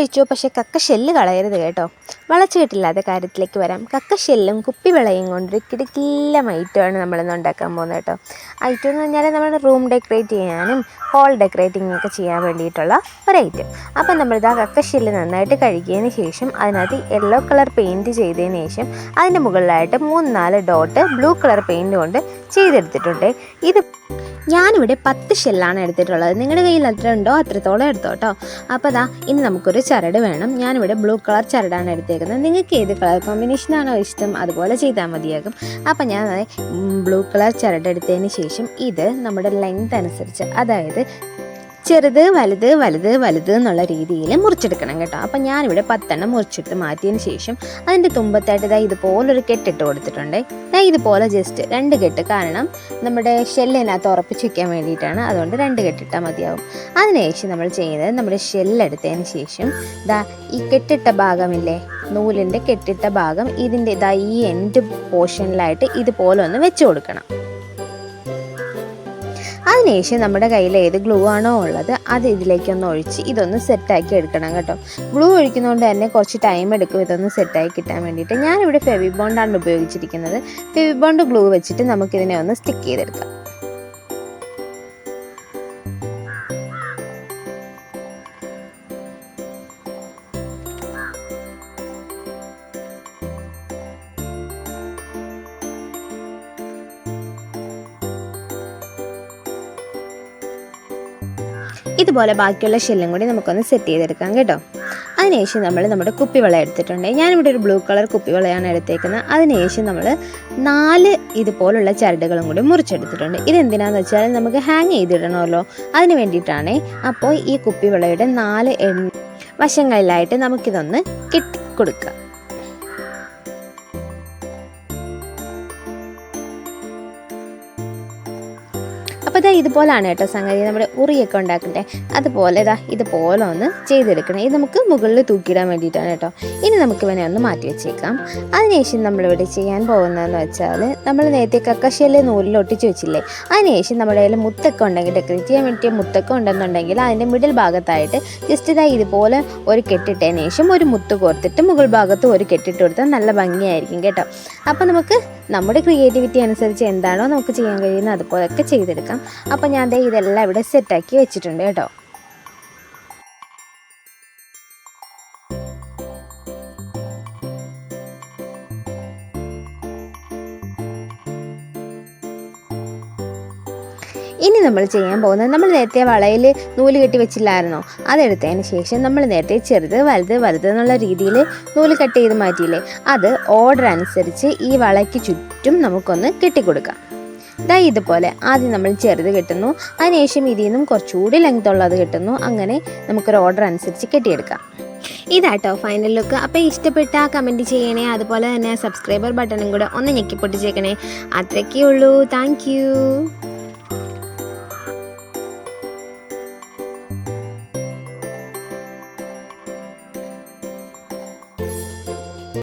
കഴിച്ചു പക്ഷേ കക്ക ഷെല്ല് കളയരുത് കേട്ടോ. വളച്ചു കെട്ടില്ലാത്ത കാര്യത്തിലേക്ക് വരാം. കക്ക ഷെല്ലും കുപ്പി വിളയും കൊണ്ടൊരു കിടക്കില്ല ഐറ്റമാണ് നമ്മളിന്ന് ഉണ്ടാക്കാൻ പോകുന്നത് കേട്ടോ. ഐറ്റം എന്ന് പറഞ്ഞാൽ നമ്മൾ റൂം ഡെക്കറേറ്റ് ചെയ്യാനും ഹോൾ ഡെക്കറേറ്റിംഗ് ഒക്കെ ചെയ്യാൻ വേണ്ടിയിട്ടുള്ള ഒരു ഐറ്റം അപ്പം ആ കക്ക ഷെല്ല് നന്നായിട്ട് കഴുകിയതിന് ശേഷം അതിനകത്ത് യെല്ലോ കളർ പെയിന്റ് ചെയ്തതിന് ശേഷം അതിന്റെ മുകളിലായിട്ട് മൂന്ന് നാല് ഡോട്ട് ബ്ലൂ കളർ പെയിന്റ് കൊണ്ട് ചെയ്തെടുത്തിട്ടുണ്ട്. ഇത് ഞാനിവിടെ പത്ത് ഷെല്ലാണ് എടുത്തിട്ടുള്ളത്. നിങ്ങളുടെ കയ്യിൽ എത്ര ഉണ്ടോ? അത്രത്തോളം എടുത്തോ കേട്ടോ അപ്പോൾ അതാ ഇനി നമുക്കൊരു ചരട് വേണം. ഞാനിവിടെ ബ്ലൂ കളർ ചരടാണ് എടുത്തേക്കുന്നത്. നിങ്ങൾക്ക് ഏത് കളർ കോമ്പിനേഷനാണോ ഇഷ്ടം അതുപോലെ ചെയ്താൽ മതിയാകും. അപ്പോൾ ഞാൻ ബ്ലൂ കളർ ചരട് എടുത്തതിന് ശേഷം ഇത് നമ്മുടെ ലെങ്ത് അനുസരിച്ച് അതായത് ചെറുത് വലുത് വലുത് വലുത് എന്നുള്ള രീതിയിൽ മുറിച്ചെടുക്കണം കേട്ടോ. അപ്പം ഞാനിവിടെ പത്തെണ്ണം മുറിച്ചെടുത്ത് മാറ്റിയതിന് ശേഷം അതിന്റെ തുമ്പത്തായിട്ട് ഇതാ ഇതുപോലൊരു കെട്ടിട്ട് കൊടുത്തിട്ടുണ്ട്. ഞാൻ ഇതുപോലെ ജസ്റ്റ് രണ്ട് കെട്ട്. കാരണം നമ്മുടെ ഷെല്ലിനകത്ത് ഉറപ്പിച്ച് വയ്ക്കാൻ വേണ്ടിയിട്ടാണ്. അതുകൊണ്ട് രണ്ട് കെട്ടിട്ടാൽ മതിയാവും. അതിനുശേഷം നമ്മൾ ചെയ്യുന്നത് നമ്മുടെ ഷെല്ലെടുത്തതിന് ശേഷം ഇതാ ഈ കെട്ടിട്ട ഭാഗമില്ലേ നൂലിന്റെ കെട്ടിട്ട ഭാഗം ഇതിന്റെ ഇതാ ഈ എൻഡ് പോർഷനിലായിട്ട് ഇതുപോലെ ഒന്ന് വെച്ച് കൊടുക്കണം. അതിനുശേഷം നമ്മുടെ കയ്യിൽ ഏത് ഗ്ലൂ ആണോ ഉള്ളത് അത് ഇതിലേക്കൊന്ന് ഒഴിച്ച് ഇതൊന്ന് സെറ്റാക്കി എടുക്കണം കേട്ടോ. ഗ്ലൂ ഒഴിക്കുന്നതുകൊണ്ട് തന്നെ കുറച്ച് ടൈം എടുക്കും ഇതൊന്ന് സെറ്റായി കിട്ടാൻ വേണ്ടിയിട്ട്. ഞാനിവിടെ ഫെവിബോണ്ടാണ് ഉപയോഗിച്ചിരിക്കുന്നത്. ഫെവിബോണ്ട് ഗ്ലൂ വെച്ചിട്ട് നമുക്കിതിനെ ഒന്ന് സ്റ്റിക്ക് ചെയ്തെടുക്കാം. ഇതുപോലെ ബാക്കിയുള്ള ഷെല്ലും കൂടി നമുക്കൊന്ന് സെറ്റ് ചെയ്തെടുക്കാം കേട്ടോ. അതിനുശേഷം നമ്മൾ നമ്മുടെ കുപ്പിവള എടുത്തിട്ടുണ്ട്. ഞാനിവിടെ ഒരു ബ്ലൂ കളർ കുപ്പിവളയാണ് എടുത്തേക്കുന്നത്. അതിനുശേഷം നമ്മൾ നാല് ഇതുപോലുള്ള ചരടുകളും കൂടി മുറിച്ചെടുത്തിട്ടുണ്ട്. ഇതെന്തിനാന്ന് വെച്ചാൽ നമുക്ക് ഹാങ് ചെയ്തിടണമല്ലോ. അതിന് വേണ്ടിയിട്ടാണ് അപ്പോൾ ഈ കുപ്പിവളയുടെ നാല് എണ്ണ വശങ്ങളിലായിട്ട് നമുക്കിതൊന്ന് കെട്ടി കൊടുക്കുക അപ്പോൾ ഇതാ ഇതുപോലാണ് കേട്ടോ സംഗതി. നമ്മുടെ ഉറിയൊക്കെ ഉണ്ടാക്കണ്ടേ? അതുപോലെ ഇതാ ഇതുപോലെ ഒന്ന് ചെയ്തെടുക്കണം. ഇത് നമുക്ക് മുകളിൽ തൂക്കിയിടാൻ വേണ്ടിയിട്ടാണ് കേട്ടോ. ഇനി നമുക്ക് ഇവനെ ഒന്ന് മാറ്റി വെച്ചേക്കാം. അതിനുശേഷം നമ്മളിവിടെ ചെയ്യാൻ പോകുന്നതെന്ന് വെച്ചാൽ നമ്മൾ നേരത്തെ കക്കശയിലെ നൂലിൽ ഒട്ടിച്ച് വെച്ചില്ലേ? അതിനുശേഷം നമ്മുടെ കയ്യിൽ മുത്തൊക്കെ ഉണ്ടെങ്കിൽ ഡെക്കറേറ്റ് ചെയ്യാൻ വേണ്ടിയ മുത്തൊക്കെ ഉണ്ടെന്നുണ്ടെങ്കിൽ അതിന്റെ മിഡിൽ ഭാഗത്തായിട്ട് ജസ്റ്റ് ഇതാ ഇതുപോലെ ഒരു കെട്ടിട്ടതിന് ശേഷം ഒരു മുത്ത് കോർത്തിട്ട് മുകൾ ഭാഗത്ത് ഒരു കെട്ടിട്ട് കൊടുത്താൽ നല്ല ഭംഗിയായിരിക്കും കേട്ടോ. അപ്പോൾ നമുക്ക് നമ്മുടെ ക്രിയേറ്റിവിറ്റി അനുസരിച്ച് എന്താണോ നമുക്ക് ചെയ്യാൻ കഴിയുന്നത് അതുപോലൊക്കെ ചെയ്തെടുക്കാം. അപ്പോൾ ഞാൻ ദേ ഇതെല്ലാം ഇവിടെ സെറ്റാക്കി വെച്ചിട്ടുണ്ട് കേട്ടോ. ഇനി നമ്മൾ ചെയ്യാൻ പോകുന്നത് നമ്മൾ നേരത്തെ വളയിൽ നൂൽ കെട്ടി വെച്ചില്ലായിരുന്നോ? അതെടുത്തതിന് ശേഷം നമ്മൾ നേരത്തെ ചെറുത് വലുത് വലുത് എന്നുള്ള രീതിയിൽ നൂൽ കട്ട് ചെയ്ത് മാറ്റിയില്ലേ? അത് ഓർഡർ അനുസരിച്ച് ഈ വളയ്ക്ക് ചുറ്റും നമുക്കൊന്ന് കെട്ടിക്കൊടുക്കാം. ദാ ഇതുപോലെ ആദ്യം നമ്മൾ ചെറുത് കെട്ടുന്നു. അതിനുശേഷം ഇതിൽ നിന്നും കുറച്ചുകൂടി ലെങ്ത് ഉള്ളത് കെട്ടുന്നു. അങ്ങനെ നമുക്കൊരു ഓർഡർ അനുസരിച്ച് കെട്ടിയെടുക്കാം. ഇതാട്ടോ ഫൈനൽ ലുക്ക് അപ്പോൾ ഇഷ്ടപ്പെട്ട കമന്റ് ചെയ്യണേ. അതുപോലെ തന്നെ സബ്സ്ക്രൈബർ ബട്ടണും കൂടെ ഒന്ന് ഞെക്കി പൊട്ടിച്ചേക്കണേ അത്രയ്ക്കേ ഉള്ളൂ താങ്ക്